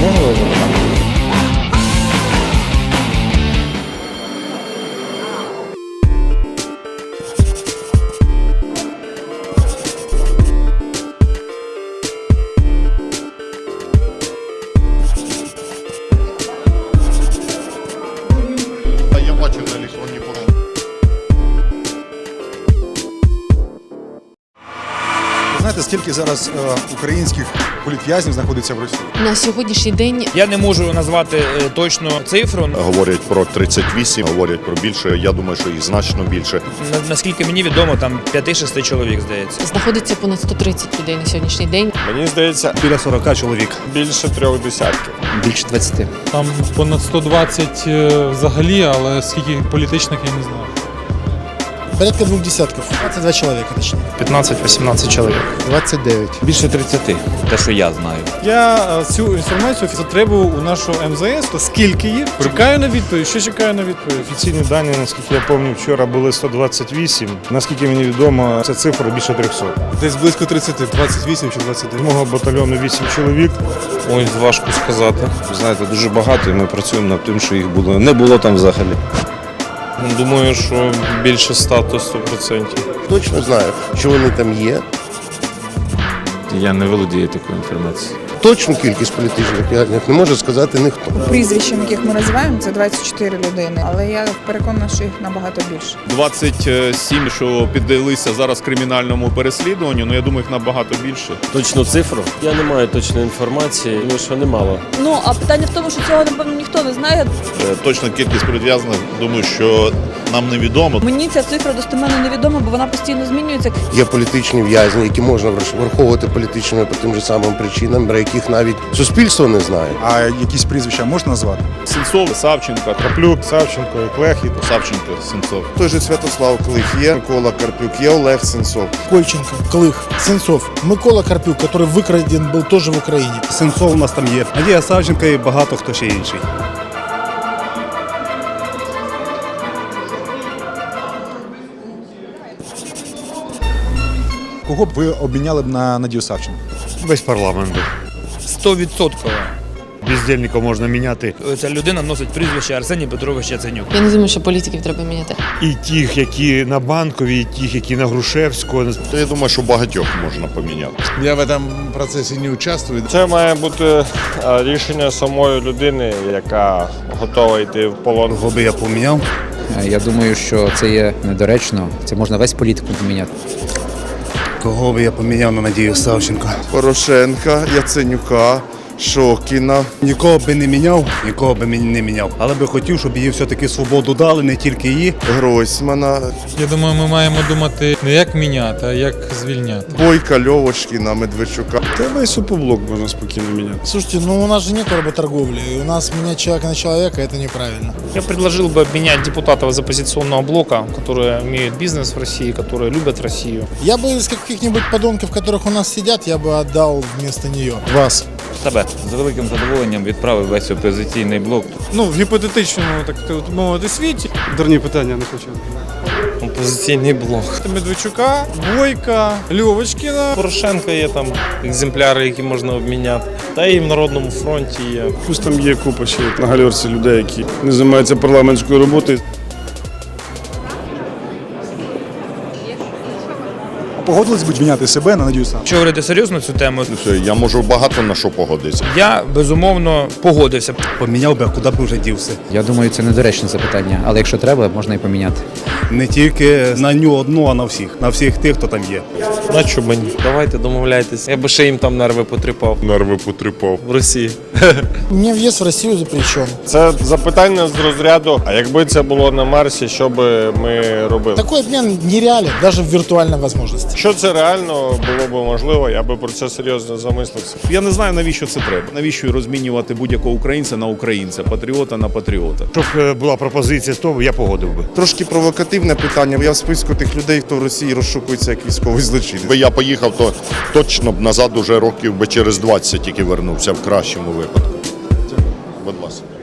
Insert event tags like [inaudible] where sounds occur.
Можливо так. Я бачив на ліс, он а не скільки зараз е, українських політв'язнів знаходиться в Росії? На сьогоднішній день Я не можу назвати е, точну цифру. Говорять про 38, говорять про більше. Я думаю, що їх значно більше. На- Наскільки мені відомо, там 5-6 чоловік здається. знаходиться понад 130 людей на сьогоднішній день. Мені здається, Біля 40 чоловік. більше трьох десятків. Більше 20. Там понад 120 е, взагалі, але скільки політичних я не знаю. Порядка двух десятков. 22 человека, точнее. 15-18 чоловік. 29. Більше 30, те, що я знаю. Я е, цю інформацію затребував у нашого МЗС, то скільки їх? Чекаю на відповідь. Що чекаю на відповідь? Офіційні дані, наскільки я пам'ятаю, вчора були 128. Наскільки мені відомо, ця цифра більше 300. Десь близько 30, 28 чи 29. Мого батальйону 8 чоловік. Ой, важко сказати. Знаєте, дуже багато, і ми працюємо над тим, що їх було не було там взагалі. Думаю, що більше 100 то 100%. Точно знаю, що вони там є. Я не володію такою інформацією. Точну кількість політичних в'язнів не може сказати ніхто. прізвищем, яких ми називаємо, це 24 людини. Але я переконана, що їх набагато більше. 27, що піддалися зараз кримінальному переслідуванню, ну я думаю, їх набагато більше. Точну цифру? Я не маю точної інформації, думаю, що немало. Ну а питання в тому, що цього напевно ніхто не знає. Точна кількість прив'язаних, думаю, що нам невідомо. Мені ця цифра достеменно невідома, бо вона постійно змінюється. Є політичні в'язні, які можна враховувати політичними по тим же самим причинам, про яких навіть суспільство не знає. А якісь прізвища можна назвати? Сенцов, Савченко, Краплюк, Савченко, Клехіт. Савченко, Сенцов. Той же Святослав Клих є, Микола Карпюк, є Олег Сенцов. Кольченко, Клых, Сенцов, Микола Карпюк, который выкраден был тоже в Украине. Сенцов у нас там є. Надія Савченко і багато хто ще інший. Кого б ви обміняли б на Надію Савченко? Весь парламент. 100% Бездельника можна міняти. ця людина носить прізвище Арсеній Петрович Яценюк. Я не думаю, що політиків треба міняти. І тих, які на Банковій, і тих, які на Грушевського. Я думаю, що багатьох можна поміняти. Я в этом процессе не участвую. Це має бути рішення самої людини, яка готова йти в полон. Кого би я поміняв? Я думаю, що це є недоречно. Це можна весь політику поміняти. Кого би я поміняв на Надію Савченко? Порошенка, Яценюка, Шокіна. Нікого би не міняв, нікого би мені не міняв. Але би хотів, щоб їй все-таки свободу дали, не тільки її. Гройсмана, Я думаю, ми маємо думати не як міняти, а як звільняти. Бойка, Льовочкіна, Медведчука. Тебе і супоблок можна спокійно міняти. Слушайте, ну у нас же нет работорговли. У нас менять человека на человека это неправильно. Я предложил бы обменять депутатов из оппозиционного блока, которые имеют бизнес в России, которые любят Россию. Я бы из каких-нибудь подонков, которые у нас сидят, я бы отдал вместо нее. Вас. Тебе з великим задоволенням відправив весь опозиційний блок. Ну, в гіпотетичному, так мовити, світі. Дурні питання не хочу. Опозиційний блок. Медведчука, Бойка, Льовочкіна. Порошенка є там екземпляри, які можна обміняти. Та і в Народному фронті є. Пусть там є купа ще на гальорці людей, які не займаються парламентською роботою. Погодились б міняти себе на Надію Савченко? Якщо говорити серйозно цю тему, Я можу багато на що погодитися. я безумовно погодився. Поміняв би, а куди б вже дівся. Я думаю, це недоречне запитання, але якщо треба, можна і поміняти. Не тільки на нього одну, а на всіх. На всіх тих, хто там є. На що мені? Давайте домовляйтесь. Я би ще їм там нерви потріпав Нерви потріпав. в Росії. [laughs] Мне въезд в Россию запрещен. Це запитання з розряду. А якби це було на Марсі, що би ми робили? Такой обмен нереален, даже в виртуальной возможности. Якщо це реально було б можливо, я би про це серйозно замислився. Я не знаю, навіщо це треба. Навіщо розмінювати будь-якого українця на українця, патріота на патріота. Щоб е, була пропозиція, то я погодив би. Трошки провокативне питання. Я в списку тих людей, хто в Росії розшукується як військовий злочинець. Якби я поїхав, то точно б назад уже років би через 20 тільки вернувся в кращому випадку. Будь ласка.